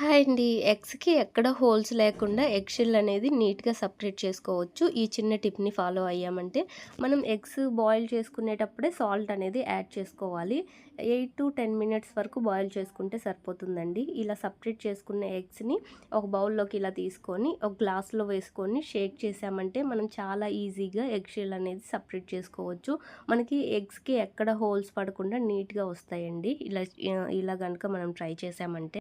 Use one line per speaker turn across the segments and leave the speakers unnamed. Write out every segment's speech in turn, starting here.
Hi అండి ఎగ్స్‌కి ఎక్కడ holes లేకుండా ఎగ్ షెల్ అనేది నీట్‌గా సపరేట్ చేసుకోవచ్చు. ఈ చిన్న టిప్‌ని ఫాలో అయ్యామంటే మనం ఎగ్స్ బాయిల్ చేసుకునేటప్పుడే సాల్ట్ అనేది యాడ్ చేసుకోవాలి. 8-10 మినిట్స్ వరకు బాయిల్ చేసుకుంటే సరిపోతుందండి. ఇలా సపరేట్ చేసుకున్న ఎగ్స్‌ని ఒక బౌల్‌లోకి ఇలా తీసుకొని ఒక గ్లాస్‌లో వేసుకొని షేక్ చేసామంటే మనం చాలా ఈజీగా ఎగ్ షెల్ అనేది సపరేట్ చేసుకోవచ్చు. మనకి ఎగ్స్‌కి ఎక్కడ హోల్స్ పడకుండా నీట్‌గా వస్తాయండి. ఇలా ఇలా కనుక మనం ట్రై చేసామంటే.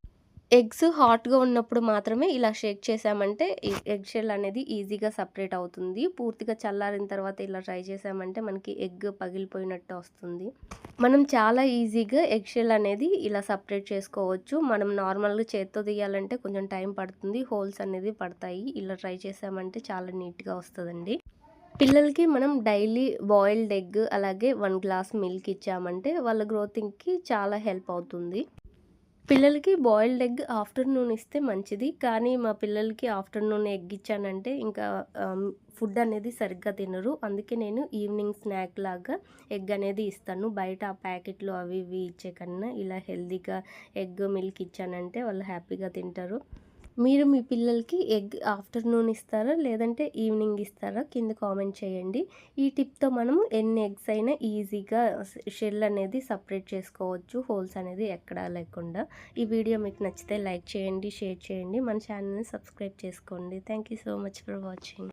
ఎగ్స్ హాట్‌గా ఉన్నప్పుడు మాత్రమే ఇలా షేక్ చేసామంటే ఎగ్ షెల్ అనేది ఈజీగా సపరేట్ అవుతుంది. పూర్తిగా చల్లారిన తర్వాత ఇలా ట్రై చేసామంటే మనకి ఎగ్ పగిలిపోయినట్టు వస్తుంది. మనం చాలా ఈజీగా ఎగ్ షెల్ అనేది ఇలా సపరేట్ చేసుకోవచ్చు. మనం నార్మల్‌గా చేత్తో తీయాలంటే కొంచెం టైం పడుతుంది. హోల్స్ అనేది పడతాయి. ఇలా ట్రై చేసామంటే చాలా నీట్‌గా వస్తుందండి పిల్లలకి మనం డైలీ బాయిల్డ్ ఎగ్ అలాగే వన్ గ్లాస్ మిల్క్ ఇచ్చామంటే వాళ్ళ గ్రోతింగ్‌కి చాలా హెల్ప్ అవుతుంది. పిల్లలకి బాయిల్డ్ ఎగ్ ఆఫ్టర్‌నూన్ ఇస్తే మంచిది. కానీ మా పిల్లలకి ఆఫ్టర్‌నూన్ ఎగ్ ఇచ్చానంటే ఇంకా ఫుడ్ అనేది సరిగ్గా తినరు. అందుకే నేను ఈవినింగ్ స్నాక్ లాగా ఎగ్ అనేది ఇస్తాను. బయట ఆ ప్యాకెట్లు అవి ఇవి ఇచ్చే కన్నా ఇలా హెల్దీగా ఎగ్ మిల్క్ ఇచ్చానంటే వాళ్ళు హ్యాపీగా తింటారు. మీరు మీ పిల్లలకి ఎగ్ ఆఫ్టర్‌నూన్ ఇస్తారా? లేదంటే ఈవినింగ్ ఇస్తారా? కింద కామెంట్ చేయండి. ఈ టిప్‌తో మనము ఎన్ని ఎగ్స్ అయినా ఈజీగా షెల్ అనేది సపరేట్ చేసుకోవచ్చు. హోల్స్ అనేది ఎక్కడా లేకుండా. ఈ వీడియో మీకు నచ్చితే లైక్ చేయండి, షేర్ చేయండి. మన ఛానల్‌ని సబ్స్క్రైబ్ చేసుకోండి. Thank you so much for watching.